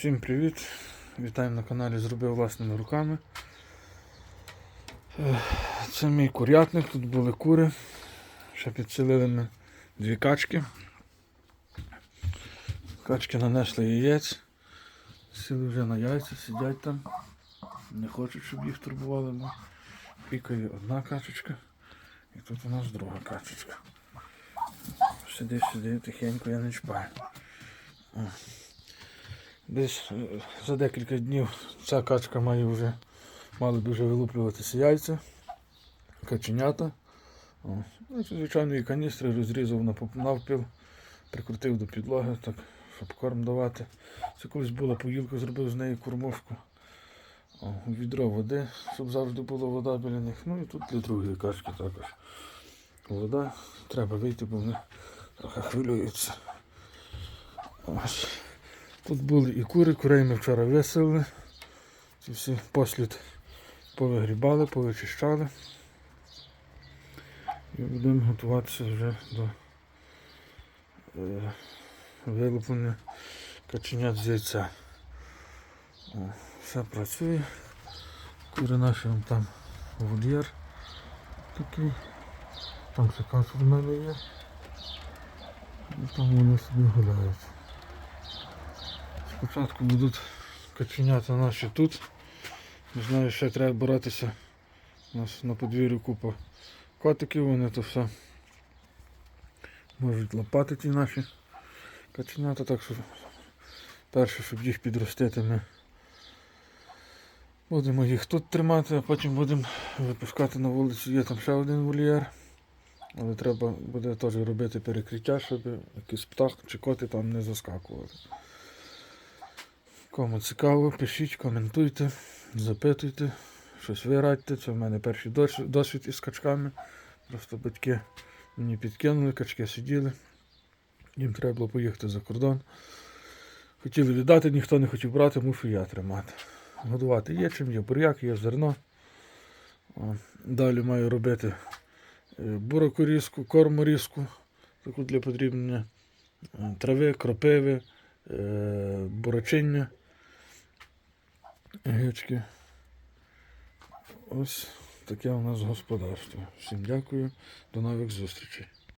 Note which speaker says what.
Speaker 1: Всім привіт! Вітаємо на каналі Зробив власними руками. Це мій курятник, тут були кури. Ще підселили ми дві качки. Качки нанесли яєць. Сіли вже на яйця, сидять там. Не хочуть, щоб їх турбували, бо пікає одна качечка. І тут у нас друга качечка. Сиди, сиди, тихенько, я не чіпаю. Десь е, за декілька днів ця качка має вже, мали б вже вилуплюватися яйця, каченята. О. Ну, це звичайної каністри розрізав на навпіл, прикрутив до підлоги, так, щоб корм давати. Це колись була поїлка, зробив з неї кормушку. О, відро води, щоб завжди була вода біля них. Ну і тут для другої качки також. Вода, треба вийти, бо вони трохи хвилюються. Ось. Тут були і кури, курей ми вчора виселили. Ці всі послід повигрібали, повичищали. І будемо готуватися вже до е, вилуплення каченят з яйця. О, все працює. Кури наші там вольєр такий. Там каша в мене є. І там вони собі гуляють. Спочатку будуть каченята наші тут. Не знаю, ще треба боротися. У нас на подвір'ю купа котиків, вони то все можуть лопати ті наші каченята, так що перше, щоб їх підростити, ми будемо їх тут тримати, а потім будемо випускати на вулицю. Є там ще один вольєр. Але треба буде теж робити перекриття, щоб якийсь птах чи коти там не заскакували. Кому цікаво, пишіть, коментуйте, запитуйте, щось ви радьте. Це в мене перший досвід, із качками. Просто батьки мені підкинули, качки сиділи. Їм треба було поїхати за кордон. Хотіли віддати, ніхто не хотів брати, мушу я тримати. Годувати є чим, є буряк, є зерно. Далі маю робити е, бурокорізку, корморізку, таку для подрібнення е, трави, кропиви, е, бурачиння, гички. Ось таке у нас господарство. Всім дякую, до нових зустрічей.